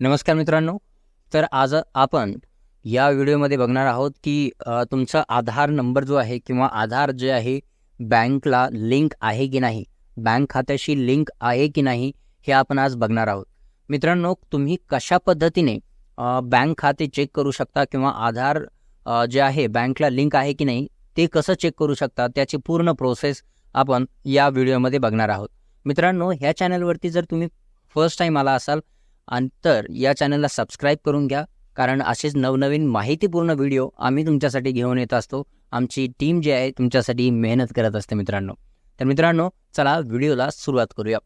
नमस्कार मित्रांनो. तर आज आपण या व्हिडिओमध्ये बघणार आहोत की तुमचा आधार नंबर जो आहे किंवा आधार जे आहे बँकला लिंक आहे की नाही? बँक खात्याशी लिंक आहे की नाही हे आपण आज बघणार आहोत. मित्रांनो तुम्ही कशा पद्धतीने बँक खाते चेक करू शकता किंवा आधार जे आहे बँकला लिंक आहे की नाही ते कसं चेक करू शकता त्याची पूर्ण प्रोसेस आपण या व्हिडिओमध्ये बघणार आहोत. मित्रांनो ह्या चॅनलवरती जर तुम्ही फर्स्ट टाईम आला असाल आणि तर या चॅनलला सबस्क्राईब करून घ्या. कारण असेच नवनवीन माहितीपूर्ण व्हिडिओ आम्ही तुमच्यासाठी घेऊन येत असतो. आमची टीम जी आहे तुमच्यासाठी मेहनत करत असते मित्रांनो. तर मित्रांनो चला व्हिडिओला सुरुवात करूया.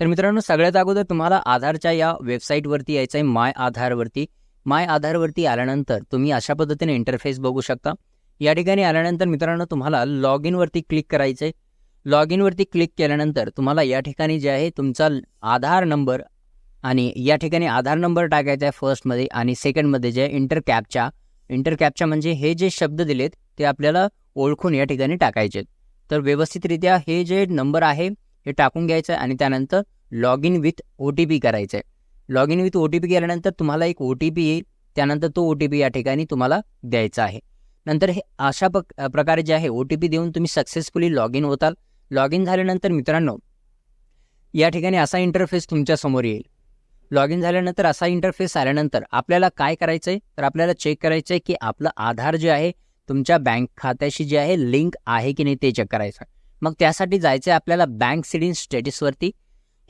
तर मित्रांनो सगळ्यात अगोदर तुम्हाला आधारच्या या वेबसाईटवरती यायचं आहे माय आधारवरती माय आधारवरती आल्यानंतर तुम्ही अशा पद्धतीने इंटरफेस बघू शकता. या ठिकाणी आल्यानंतर मित्रांनो तुम्हाला लॉग इनवरती क्लिक करायचं आहे लॉग इनवरती क्लिक केल्यानंतर तुम्हाला या ठिकाणी जे आहे तुमचा आधार नंबर आणि या ठिकाणी आधार नंबर टाकायचा आहे फर्स्टमध्ये आणि सेकंडमध्ये जे इंटर कॅपच्या इंटर कॅपच्या म्हणजे हे जे शब्द दिलेत ते आपल्याला ओळखून या ठिकाणी टाकायचे तर व्यवस्थितरित्या हे जे नंबर आहे हे टाकून घ्यायचं आहे आणि त्यानंतर log in with O T P करायचं आहे. Log in with O T P केल्यानंतर तुम्हाला एक ओ टी पी येईल त्यानंतर तो ओ टी पी या ठिकाणी तुम्हाला द्यायचा आहे. नंतर हे अशा प प्रकारे जे आहे ओ टी पी देऊन तुम्ही सक्सेसफुली लॉग इन होताल. लॉग इन झाल्यानंतर मित्रांनो या ठिकाणी असा इंटरफेस तुमच्यासमोर येईल. लॉग इन झाल्यानंतर असा इंटरफेस आल्यानंतर आपल्याला काय करायचं आहे तर आपल्याला चेक करायचं आहे की आपलं आधार जे आहे तुमच्या बँक खात्याशी जे आहे लिंक आहे की नाही ते चेक करायचं. मग त्यासाठी जायचं आहे आपल्याला बँक सिडिंग स्टेटसवरती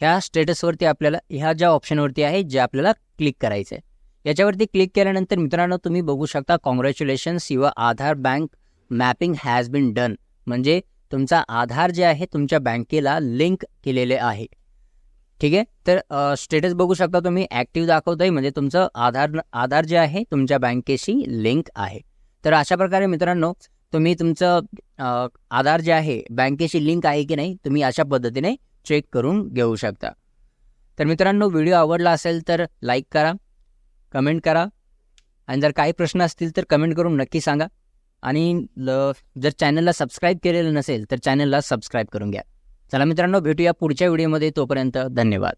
ह्या स्टेटसवरती आपल्याला ह्या ज्या ऑप्शनवरती आहे जे आपल्याला क्लिक करायचं आहे याच्यावरती क्लिक केल्यानंतर मित्रांनो तुम्ही बघू शकता congratulations your Aadhaar bank mapping has been done म्हणजे तुमचा आधार जे आहे तुमच्या बँकेला लिंक केलेले आहे. ठीक आहे? तर स्टेटस बघू शकता तुम्ही. ॲक्टिव्ह दाखवतोय. म्हणजे तुमचं आधार आधार जे आहे तुमच्या बँकेशी लिंक आहे. तर अशा प्रकारे मित्रांनो तुम्ही तुमचं आधार जे आहे बँकेशी लिंक आहे की नाही तुम्ही अशा पद्धतीने चेक करून घेऊ शकता. तर मित्रांनो व्हिडिओ आवडला असेल तर लाईक करा कमेंट करा. आणि जर काही प्रश्न असतील तर कमेंट करून नक्की सांगा. आणि जर चॅनलला सबस्क्राईब केलेलं नसेल तर चॅनलला सबस्क्राईब करून घ्या. चला मित्रांनो भेटूया पुढच्या व्हिडिओमध्ये. तोपर्यंत धन्यवाद.